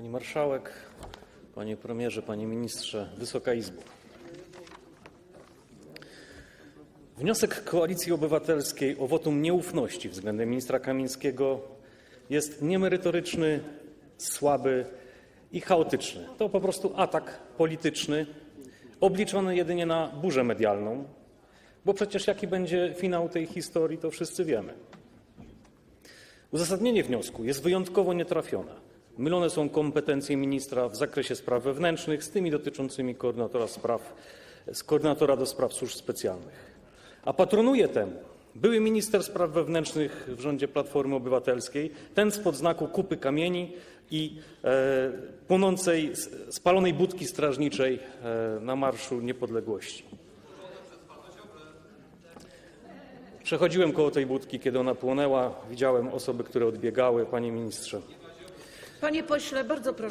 Pani Marszałek, Panie Premierze, Panie Ministrze, Wysoka Izbo. Wniosek Koalicji Obywatelskiej o wotum nieufności względem ministra Kamińskiego jest niemerytoryczny, słaby i chaotyczny. To po prostu atak polityczny obliczony jedynie na burzę medialną, bo przecież jaki będzie finał tej historii, to wszyscy wiemy. Uzasadnienie wniosku jest wyjątkowo nietrafione. Mylone są kompetencje ministra w zakresie spraw wewnętrznych z tymi dotyczącymi koordynatora, do spraw służb specjalnych. A patronuje temu były minister spraw wewnętrznych w rządzie Platformy Obywatelskiej, ten spod znaku kupy kamieni i e, płonącej, spalonej budki strażniczej e, na Marszu Niepodległości. Przechodziłem koło tej budki, kiedy ona płonęła. Widziałem osoby, które odbiegały. Panie ministrze, Panie pośle, bardzo proszę.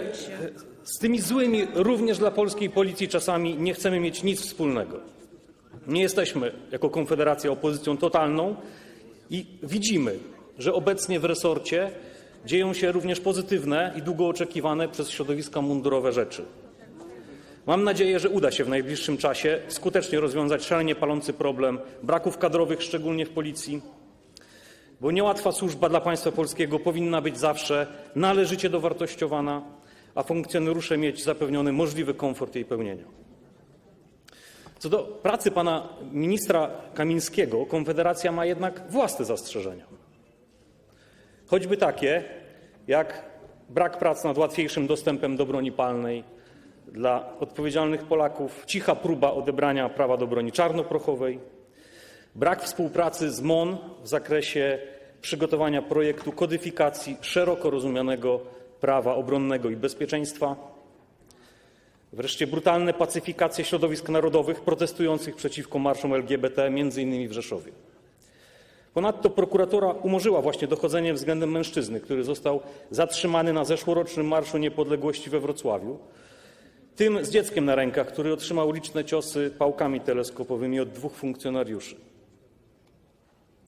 uspokoić się. z tymi złymi również dla polskiej policji czasami nie chcemy mieć nic wspólnego. Nie jesteśmy jako Konfederacja opozycją totalną i widzimy, że obecnie w resorcie dzieją się również pozytywne i długo oczekiwane przez środowiska mundurowe rzeczy. Mam nadzieję, że uda się w najbliższym czasie skutecznie rozwiązać szalenie palący problem braków kadrowych, szczególnie w policji, bo niełatwa służba dla państwa polskiego powinna być zawsze należycie dowartościowana, a funkcjonariusze mieć zapewniony możliwy komfort jej pełnienia. Co do pracy pana ministra Kamińskiego, Konfederacja ma jednak własne zastrzeżenia. Choćby takie, jak brak prac nad łatwiejszym dostępem do broni palnej dla odpowiedzialnych Polaków, cicha próba odebrania prawa do broni czarnoprochowej, brak współpracy z MON w zakresie przygotowania projektu kodyfikacji szeroko rozumianego prawa obronnego i bezpieczeństwa, wreszcie brutalne pacyfikacje środowisk narodowych protestujących przeciwko marszom LGBT, m.in. w Rzeszowie. Ponadto prokuratura umorzyła właśnie dochodzenie względem mężczyzny, który został zatrzymany na zeszłorocznym Marszu Niepodległości we Wrocławiu, tym z dzieckiem na rękach, który otrzymał liczne ciosy pałkami teleskopowymi od dwóch funkcjonariuszy.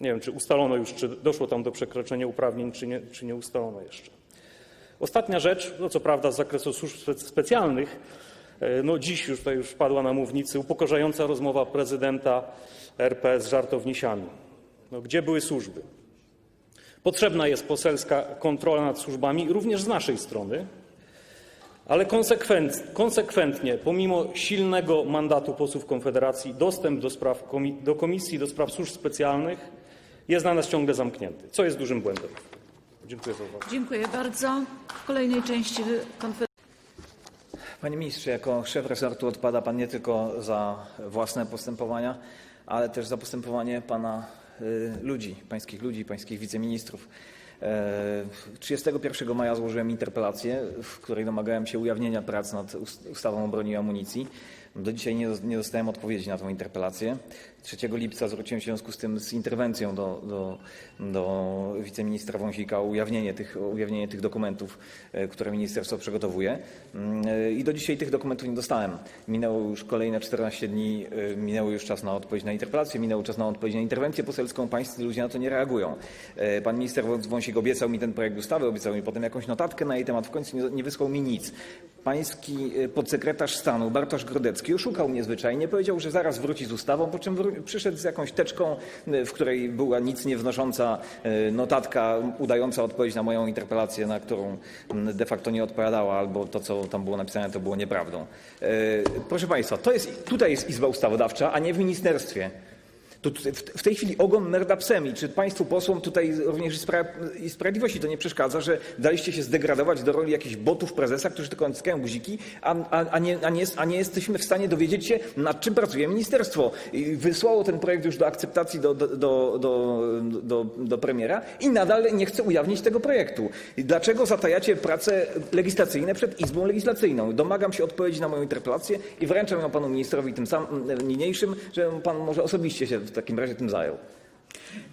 Nie wiem, czy ustalono już, czy doszło tam do przekroczenia uprawnień, czy nie, czy nie ustalono jeszcze. Ostatnia rzecz, no co prawda z zakresu służb spe- specjalnych, e, no dziś już tutaj już padła na mównicy upokarzająca rozmowa prezydenta RP z żartownisiami. No, gdzie były służby? Potrzebna jest poselska kontrola nad służbami, również z naszej strony, ale konsekwent, konsekwentnie, pomimo silnego mandatu posłów Konfederacji, dostęp do, spraw, do Komisji do Spraw Służb Specjalnych jest dla nas ciągle zamknięty, co jest dużym błędem. Dziękuję za uwagę. Dziękuję bardzo. W kolejnej części konferencji. Panie ministrze, jako szef resortu odpowiada pan nie tylko za własne postępowania, ale też za postępowanie pana y, ludzi, pańskich ludzi, pańskich wiceministrów. E, 31 maja złożyłem interpelację, w której domagałem się ujawnienia prac nad ust- ustawą o broni i amunicji. Do dzisiaj nie, nie dostałem odpowiedzi na tę interpelację. 3 lipca zwróciłem się w związku z tym z interwencją do, do, do wiceministra Wąsika o ujawnienie tych, ujawnienie tych dokumentów, e, które ministerstwo przygotowuje. Mm, e, I do dzisiaj tych dokumentów nie dostałem. Minęło już kolejne 14 dni, e, minęło już czas na odpowiedź na interpelację, minął czas na odpowiedź na interwencję poselską. Pańscy ludzie na to nie reagują. Pan minister Wąsik obiecał mi ten projekt ustawy, obiecał mi potem jakąś notatkę na jej temat, w końcu nie, nie wysłał mi nic. Pański podsekretarz stanu Bartosz Grodecki oszukał mnie zwyczajnie, powiedział, że zaraz wróci z ustawą, po czym wró- przyszedł z jakąś teczką, w której była nic nie wnosząca e, notatka udająca odpowiedź na moją interpelację, na którą de facto nie odpowiadała, albo to, co tam było napisane, to było nieprawdą. E, Proszę Państwa, to jest, tutaj jest Izba Ustawodawcza, a nie w ministerstwie. To w tej chwili ogon merda psem czy państwu posłom tutaj również Spra- i Sprawiedliwości to nie przeszkadza, że daliście się zdegradować do roli jakichś botów prezesa, którzy tylko naciskają guziki, a, a, a, nie, a, nie, a nie jesteśmy w stanie dowiedzieć się, nad czym pracuje ministerstwo. I wysłało ten projekt już do akceptacji do, do, do, do, do, do premiera i nadal nie chce ujawnić tego projektu. Dlaczego zatajacie prace legislacyjne przed Izbą Legislacyjną? Domagam się odpowiedzi na moją interpelację i wręczam ją panu ministrowi tym samym niniejszym, że pan może osobiście się w takim razie tym zajął.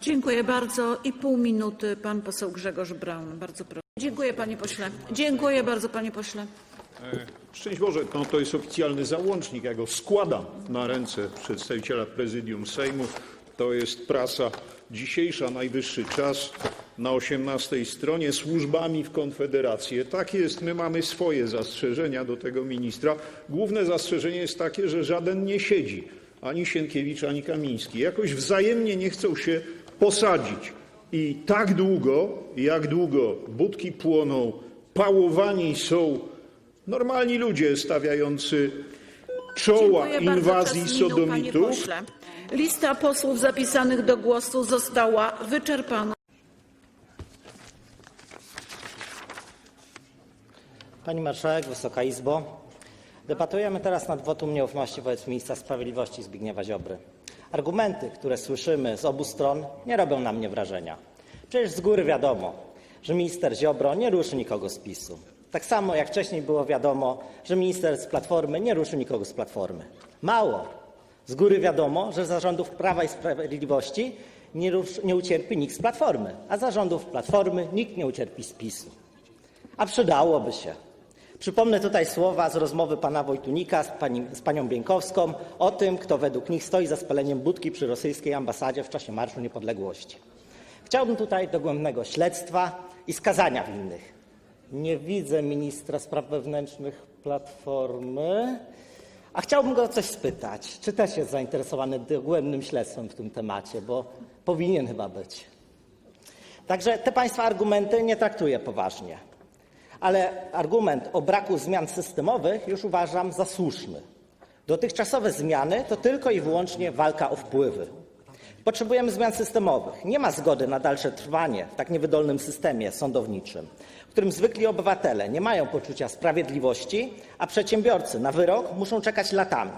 Dziękuję bardzo. I pół minuty pan poseł Grzegorz Braun. Bardzo proszę. Dziękuję panie pośle. Dziękuję bardzo panie pośle. Szczęść Boże, no to jest oficjalny załącznik. Ja go składam na ręce przedstawiciela prezydium Sejmu. To jest prasa dzisiejsza, najwyższy czas na 18 stronie służbami w Konfederację. Tak jest, my mamy swoje zastrzeżenia do tego ministra. Główne zastrzeżenie jest takie, że żaden nie siedzi, ani Sienkiewicz, ani Kamiński. Jakoś wzajemnie nie chcą się posadzić. I tak długo, jak długo budki płoną, pałowani są normalni ludzie stawiający czoła Dziękuję bardzo. inwazji Czas minął, Panie sodomitów, pośle. Lista posłów zapisanych do głosu została wyczerpana. Pani Marszałek, Wysoka Izbo. Debatujemy teraz nad wotum nieufności wobec ministra sprawiedliwości Zbigniewa Ziobry. Argumenty, które słyszymy z obu stron, nie robią na mnie wrażenia. Przecież z góry wiadomo, że minister Ziobro nie ruszy nikogo z PiSu. Tak samo jak wcześniej było wiadomo, że minister z Platformy nie ruszy nikogo z Platformy. Mało. Z góry wiadomo, że zarządów Prawa i Sprawiedliwości nie, nie ucierpi nikt z Platformy, a zarządów Platformy nikt nie ucierpi z PiSu. A przydałoby się. Przypomnę tutaj słowa z rozmowy pana Wojtunika z, pani, z panią Bieńkowską o tym, kto według nich stoi za spaleniem budki przy rosyjskiej ambasadzie w czasie Marszu Niepodległości. Chciałbym tutaj dogłębnego śledztwa i skazania winnych. Nie widzę ministra spraw wewnętrznych Platformy, a chciałbym go coś spytać. Czy też jest zainteresowany dogłębnym śledztwem w tym temacie, bo powinien chyba być. Także te państwa argumenty nie traktuję poważnie. Ale argument o braku zmian systemowych już uważam za słuszny. Dotychczasowe zmiany to tylko i wyłącznie walka o wpływy. Potrzebujemy zmian systemowych. Nie ma zgody na dalsze trwanie w tak niewydolnym systemie sądowniczym, w którym zwykli obywatele nie mają poczucia sprawiedliwości, a przedsiębiorcy na wyrok muszą czekać latami.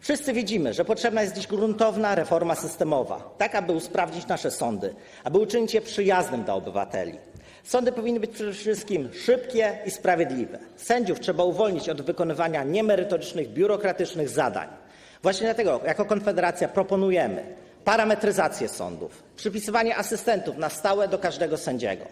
Wszyscy widzimy, że potrzebna jest dziś gruntowna reforma systemowa, tak aby usprawnić nasze sądy, aby uczynić je przyjaznym dla obywateli. Sądy powinny być przede wszystkim szybkie i sprawiedliwe. Sędziów trzeba uwolnić od wykonywania niemerytorycznych, biurokratycznych zadań. Właśnie dlatego jako Konfederacja proponujemy parametryzację sądów, przypisywanie asystentów na stałe do każdego sędziego,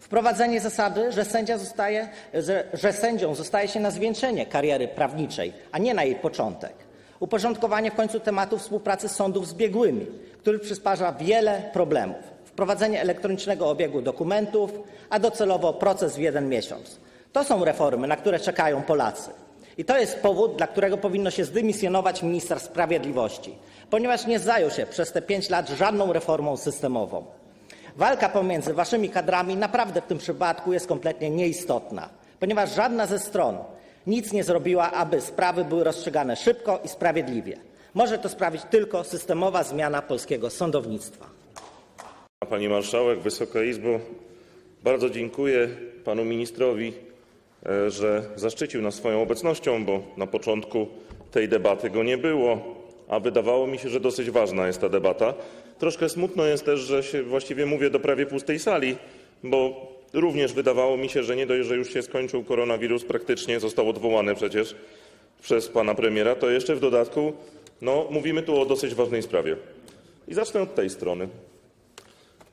wprowadzenie zasady, że, sędzia zostaje, że, że sędzią zostaje się na zwieńczenie kariery prawniczej, a nie na jej początek. Uporządkowanie w końcu tematu współpracy sądów z biegłymi, który przysparza wiele problemów. Wprowadzenie elektronicznego obiegu dokumentów, a docelowo proces w jeden miesiąc. To są reformy, na które czekają Polacy. I to jest powód, dla którego powinno się zdymisjonować minister sprawiedliwości, ponieważ nie zajął się przez te pięć lat żadną reformą systemową. Walka pomiędzy waszymi kadrami naprawdę w tym przypadku jest kompletnie nieistotna, ponieważ żadna ze stron nic nie zrobiła, aby sprawy były rozstrzygane szybko i sprawiedliwie. Może to sprawić tylko systemowa zmiana polskiego sądownictwa. Pani Marszałek, Wysoka Izbo, bardzo dziękuję panu ministrowi, e, że zaszczycił nas swoją obecnością, bo na początku tej debaty go nie było, a wydawało mi się, że dosyć ważna jest ta debata. Troszkę smutno jest też, że się właściwie mówię do prawie pustej sali, bo również wydawało mi się, że nie dość, że już się skończył koronawirus, praktycznie został odwołany przecież przez pana premiera, to jeszcze w dodatku no, mówimy tu o dosyć ważnej sprawie. I zacznę od tej strony.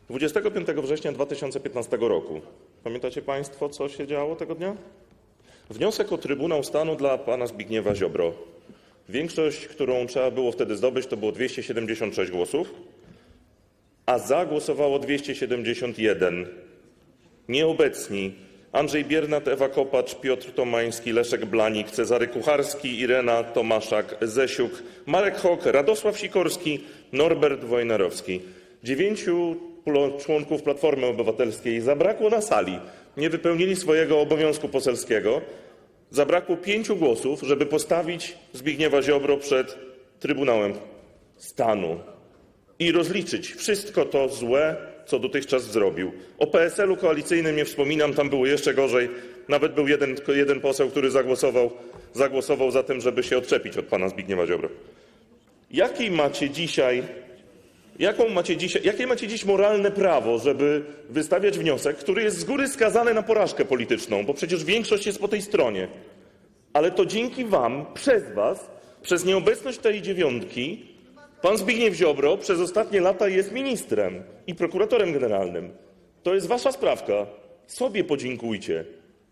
25 września 2015 roku. Pamiętacie Państwo, co się działo tego dnia? Wniosek o Trybunał Stanu dla pana Zbigniewa Ziobro. Większość, którą trzeba było wtedy zdobyć, to było 276 głosów, a za głosowało 271. Nieobecni Andrzej Biernat, Ewa Kopacz, Piotr Tomański, Leszek Blanik, Cezary Kucharski, Irena Tomaszak, Zesiuk, Marek Hok, Radosław Sikorski, Norbert Wojnarowski. Dziewięciu członków Platformy Obywatelskiej zabrakło na sali, nie wypełnili swojego obowiązku poselskiego. Zabrakło pięciu głosów, żeby postawić Zbigniewa Ziobro przed Trybunałem Stanu i rozliczyć wszystko to złe, co dotychczas zrobił. O PSL-u koalicyjnym nie wspominam, tam było jeszcze gorzej. Nawet był jeden, jeden poseł, który zagłosował, zagłosował za tym, żeby się odczepić od pana Zbigniewa Ziobro. Jaki macie dzisiaj, jaką macie dzisiaj, jakie macie dziś moralne prawo, żeby wystawiać wniosek, który jest z góry skazany na porażkę polityczną, bo przecież większość jest po tej stronie. Ale to dzięki wam, przez was, przez nieobecność tej dziewiątki, pan Zbigniew Ziobro przez ostatnie lata jest ministrem i prokuratorem generalnym. To jest wasza sprawka. Sobie podziękujcie.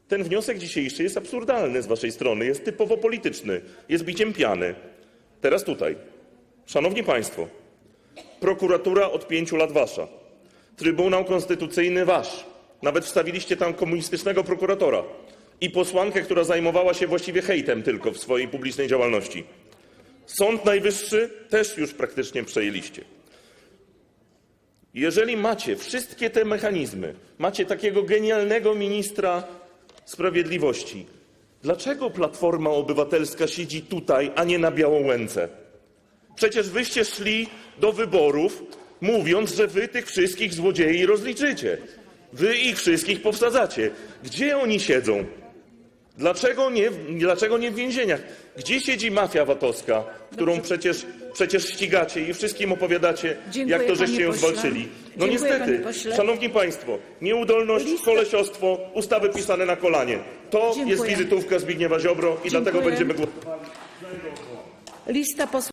Ten wniosek dzisiejszy jest absurdalny z waszej strony, jest typowo polityczny, jest biciem piany. Teraz tutaj. Szanowni Państwo, prokuratura od pięciu lat wasza, Trybunał Konstytucyjny wasz, nawet wstawiliście tam komunistycznego prokuratora i posłankę, która zajmowała się właściwie hejtem tylko w swojej publicznej działalności. Sąd Najwyższy też już praktycznie przejęliście. Jeżeli macie wszystkie te mechanizmy, macie takiego genialnego ministra sprawiedliwości, dlaczego Platforma Obywatelska siedzi tutaj, a nie na Białołęce? Przecież wyście szli do wyborów, mówiąc, że wy tych wszystkich złodziei rozliczycie. Wy ich wszystkich powsadzacie. Gdzie oni siedzą? Dlaczego nie, dlaczego nie w więzieniach? Gdzie siedzi mafia VAT-owska, którą przecież, przecież ścigacie i wszystkim opowiadacie, Dziękuję, jak to żeście ją zwalczyli? No Dziękuję, niestety, szanowni państwo, nieudolność, Lista- kolesiostwo, ustawy pisane na kolanie. To Dziękuję. jest wizytówka Zbigniewa Ziobro i dlatego Dziękuję. będziemy głosowali. Lista posłów.